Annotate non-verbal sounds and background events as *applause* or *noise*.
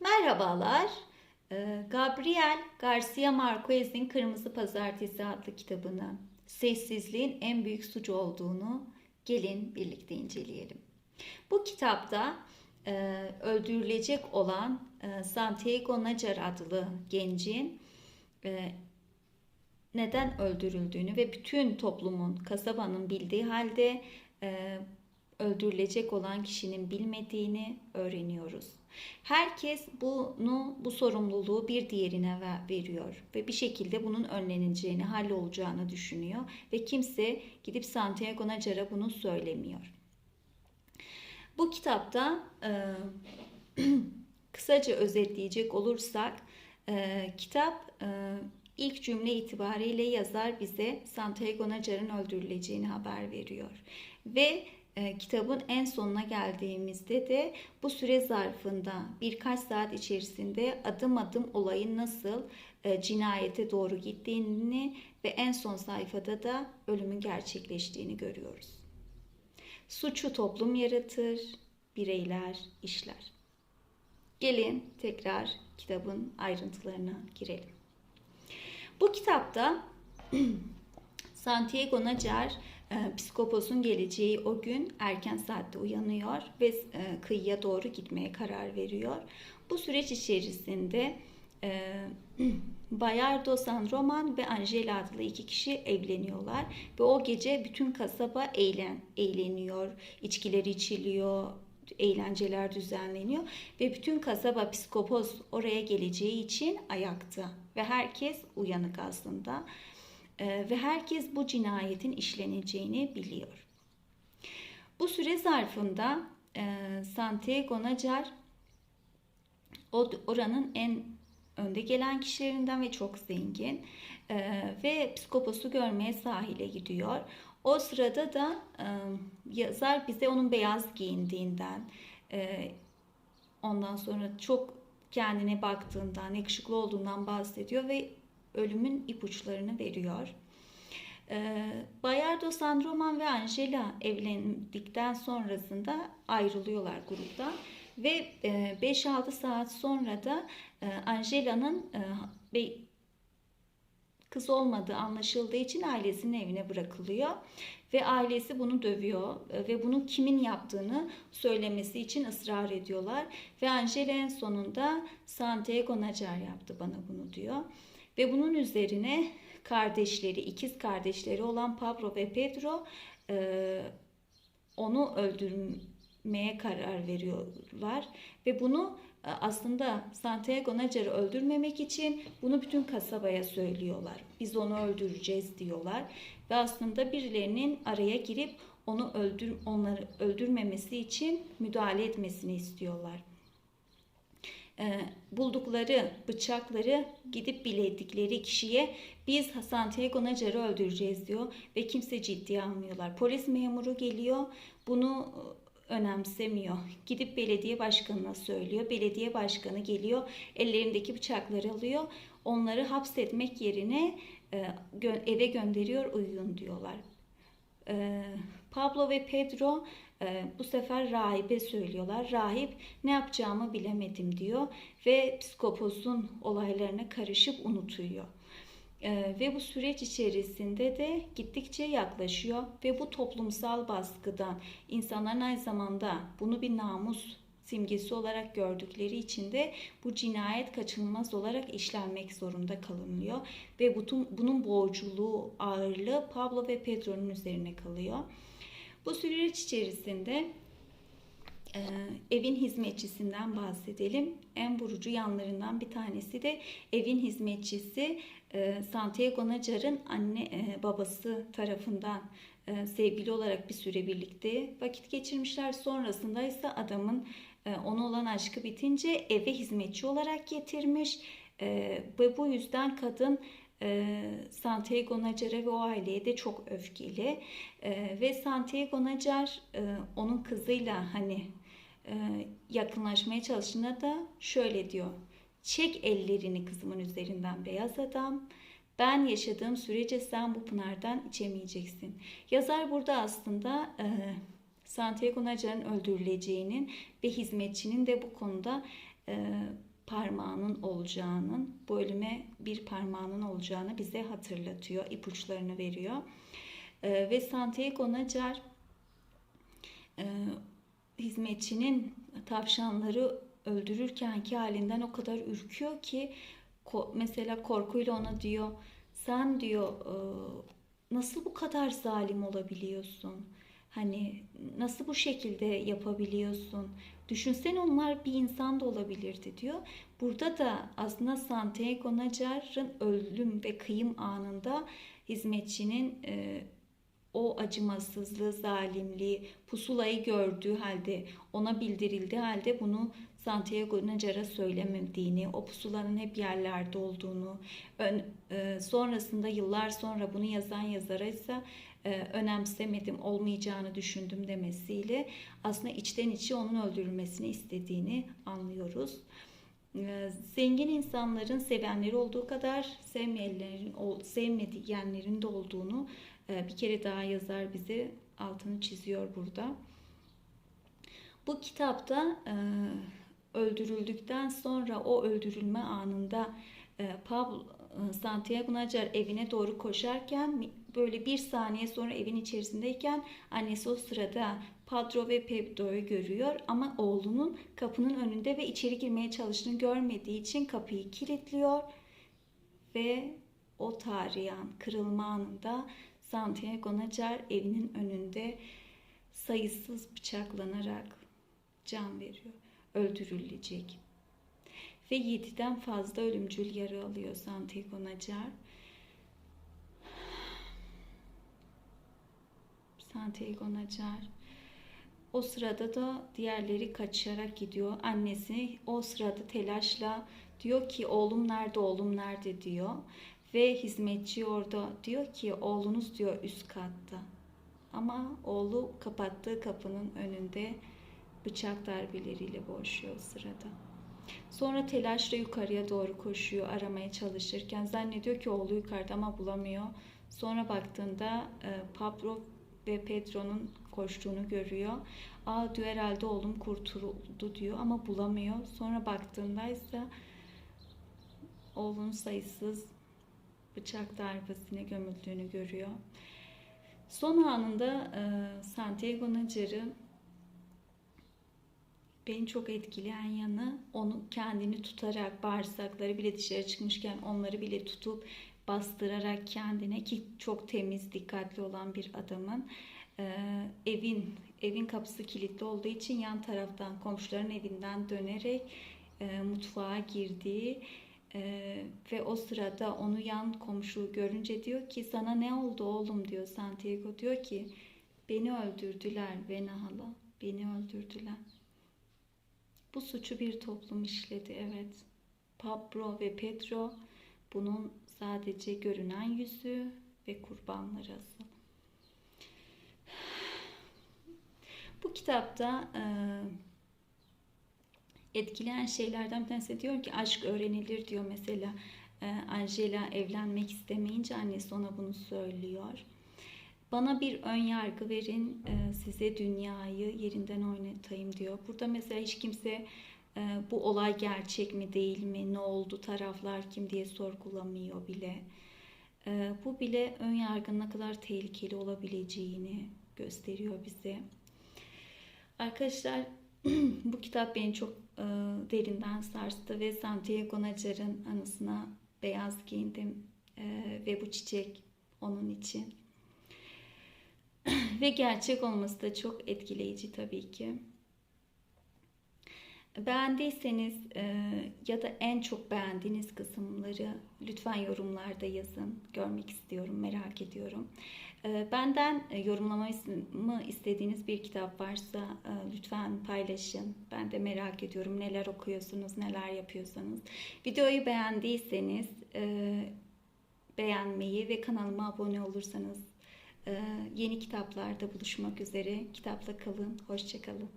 Merhabalar. Ee, Gabriel Garcia Marquez'in Kırmızı Pazartesi adlı kitabını sessizliğin en büyük suç olduğunu gelin birlikte inceleyelim. Bu kitapta e, öldürülecek olan e, Santiago Najar adlı gencin e, neden öldürüldüğünü ve bütün toplumun, kasabanın bildiği halde öldürülecek olan kişinin bilmediğini öğreniyoruz. Herkes bunu, bu sorumluluğu bir diğerine veriyor ve bir şekilde bunun önleneceğini, hallolacağını düşünüyor ve kimse gidip Santiago Najar'a bunu söylemiyor. Bu kitapta e, *clears throat* kısaca özetleyecek olursak e, kitap e, ilk cümle itibariyle yazar bize Santiago Najar'ın öldürüleceğini haber veriyor ve kitabın en sonuna geldiğimizde de bu süre zarfında birkaç saat içerisinde adım adım olayın nasıl e, cinayete doğru gittiğini ve en son sayfada da ölümün gerçekleştiğini görüyoruz. Suçu toplum yaratır, bireyler işler. Gelin tekrar kitabın ayrıntılarına girelim. Bu kitapta *clears throat* Santiago Najar e, psikoposun geleceği o gün erken saatte uyanıyor ve e, kıyıya doğru gitmeye karar veriyor. Bu süreç içerisinde e, *clears throat* Bayardo San Roman ve Angela adlı iki kişi evleniyorlar ve o gece bütün kasaba eğlen, eğleniyor, içkileri içiliyor, eğlenceler düzenleniyor ve bütün kasaba psikopos oraya geleceği için ayakta ve herkes uyanık aslında. Ee, ve herkes bu cinayetin işleneceğini biliyor. Bu süre zarfında e, Santiago Najar oranın en önde gelen kişilerinden ve çok zengin e, ve psikoposu görmeye sahile gidiyor. O sırada da e, yazar bize onun beyaz giyindiğinden, ondan sonra çok kendine baktığından, yakışıklı olduğundan bahsediyor ve ölümün ipuçlarını veriyor. Ee, Bayardo Sandroman ve Angela evlendikten sonrasında ayrılıyorlar gruptan ve 5-6 e, saat sonra da e, Angela'nın e, kız olmadığı anlaşıldığı için ailesinin evine bırakılıyor ve ailesi bunu dövüyor ve bunu kimin yaptığını söylemesi için ısrar ediyorlar ve Angela en sonunda Santiago Najar yaptı bana bunu diyor. Ve bunun üzerine kardeşleri, ikiz kardeşleri olan Pablo ve Pedro e, onu öldürmeye karar veriyorlar. Ve bunu e, aslında Santiago Najar'ı öldürmemek için bunu bütün kasabaya söylüyorlar. Biz onu öldüreceğiz diyorlar. Ve aslında birilerinin araya girip onu öldür onları öldürmemesi için müdahale etmesini istiyorlar. E, buldukları bıçakları gidip biledikleri kişiye biz Santiago Najar'ı öldüreceğiz diyor ve kimse ciddiye almıyorlar. Polis memuru geliyor bunu e, önemsemiyor. Gidip belediye başkanına söylüyor. Belediye başkanı geliyor ellerindeki bıçakları alıyor. Onları hapsetmek yerine e, eve gönderiyor uyuyun diyorlar. Pablo ve Pedro e, bu sefer rahibe söylüyorlar. Rahip ne yapacağımı bilemedim diyor ve psikoposun olaylarına karışıp unutuyor. E, ve bu süreç içerisinde de gittikçe yaklaşıyor ve bu toplumsal baskıdan insanların aynı zamanda bunu bir namus simgesi olarak gördükleri için de bu cinayet kaçınılmaz olarak işlenmek zorunda kalınıyor ve bunun borculuğu, ağırlığı Pablo ve Pedro'nun üzerine kalıyor. Bu süreç içerisinde e, evin hizmetçisinden bahsedelim. En vurucu yanlarından bir tanesi de evin hizmetçisi e, Santiago Najar'ın anne e, babası tarafından e, sevgili olarak bir süre birlikte vakit geçirmişler. Sonrasında ise adamın ona olan aşkı bitince eve hizmetçi olarak getirmiş. E, ve bu yüzden kadın e, Santiago Najar'a ve o aileye de çok öfkeli. E, ve Santiago Najar e, onun kızıyla hani e, yakınlaşmaya çalıştığında da şöyle diyor. Çek ellerini kızımın üzerinden beyaz adam. Ben yaşadığım sürece sen bu pınardan içemeyeceksin. Yazar burada aslında e, Santiago Najar'ın öldürüleceğinin ve hizmetçinin de bu konuda e, parmağının olacağının, bu ölüme bir parmağının olacağını bize hatırlatıyor, ipuçlarını veriyor. Ee, ve Santiago Nacar e, hizmetçinin tavşanları öldürürkenki halinden o kadar ürküyor ki ko- mesela korkuyla ona diyor sen diyor e, nasıl bu kadar zalim olabiliyorsun? Hani nasıl bu şekilde yapabiliyorsun? Düşünsene onlar bir insan da olabilirdi diyor. Burada da aslında Santiago Najar'ın ölüm ve kıyım anında hizmetçinin e, o acımasızlığı, zalimliği, pusulayı gördüğü halde, ona bildirildiği halde bunu Santiago Najar'a söylemediğini, o pusulanın hep yerlerde olduğunu, ön, e, sonrasında yıllar sonra bunu yazan yazara ise önemsemedim, olmayacağını düşündüm demesiyle aslında içten içe onun öldürülmesini istediğini anlıyoruz. E, Zengin insanların sevenleri olduğu kadar sevmeyenlerin, sevmeyenlerin de olduğunu e, bir kere daha yazar bize altını çiziyor burada. Bu kitapta e, öldürüldükten sonra o öldürülme anında e, Pablo e, Santiago Nacar evine doğru koşarken böyle bir saniye sonra evin içerisindeyken annesi o sırada Padro ve Pedro'yu görüyor ama oğlunun kapının önünde ve içeri girmeye çalıştığını görmediği için kapıyı kilitliyor ve o tarihi an, kırılma anında Santiago Nacar evinin önünde sayısız bıçaklanarak can veriyor. Öldürülecek. Ve 7'den fazla ölümcül yara alıyor Santiago Nacar. Santiago Nacar. O sırada da diğerleri kaçarak gidiyor. Annesi o sırada telaşla diyor ki oğlum nerede oğlum nerede diyor. Ve hizmetçi orada diyor ki oğlunuz diyor üst katta. Ama oğlu kapattığı kapının önünde bıçak darbeleriyle boğuşuyor o sırada. Sonra telaşla yukarıya doğru koşuyor aramaya çalışırken. Zannediyor ki oğlu yukarıda ama bulamıyor. Sonra baktığında e, Pablo ve Pedro'nun koştuğunu görüyor. Aa diyor herhalde oğlum kurtuldu diyor ama bulamıyor. Sonra baktığında ise oğlunun sayısız bıçak darbesine gömüldüğünü görüyor. Son anında e, Santiago Nacar'ı beni çok etkileyen yanı onu kendini tutarak bağırsakları bile dışarı çıkmışken onları bile tutup bastırarak kendine ki çok temiz, dikkatli olan bir adamın e, evin evin kapısı kilitli olduğu için yan taraftan komşuların evinden dönerek e, mutfağa girdiği e, ve o sırada onu yan komşu görünce diyor ki sana ne oldu oğlum diyor Santiago diyor ki beni öldürdüler Vena hala beni öldürdüler. Bu suçu bir toplum işledi evet. Pablo ve Pedro bunun sadece görünen yüzü ve kurbanları asıl. Bu kitapta e, etkileyen şeylerden bir tanesi diyor ki aşk öğrenilir diyor mesela. E, Angela evlenmek istemeyince annesi ona bunu söylüyor. Bana bir ön yargı verin, e, size dünyayı yerinden oynatayım diyor. Burada mesela hiç kimse bu olay gerçek mi değil mi, ne oldu, taraflar kim diye sorgulamıyor bile. E, bu bile ön yargının ne kadar tehlikeli olabileceğini gösteriyor bize. Arkadaşlar *clears throat* bu kitap beni çok e, derinden sarstı ve Santiago Nacar'ın anısına beyaz giyindim e, ve bu çiçek onun için. *clears throat* ve gerçek olması da çok etkileyici tabii ki. Beğendiyseniz e, ya da en çok beğendiğiniz kısımları lütfen yorumlarda yazın. Görmek istiyorum, merak ediyorum. E, benden e, yorumlamamı istediğiniz bir kitap varsa lütfen paylaşın. Ben de merak ediyorum neler okuyorsunuz, neler yapıyorsanız. Videoyu beğendiyseniz beğenmeyi ve kanalıma abone olursanız yeni kitaplarda buluşmak üzere. Kitapla kalın, hoşçakalın.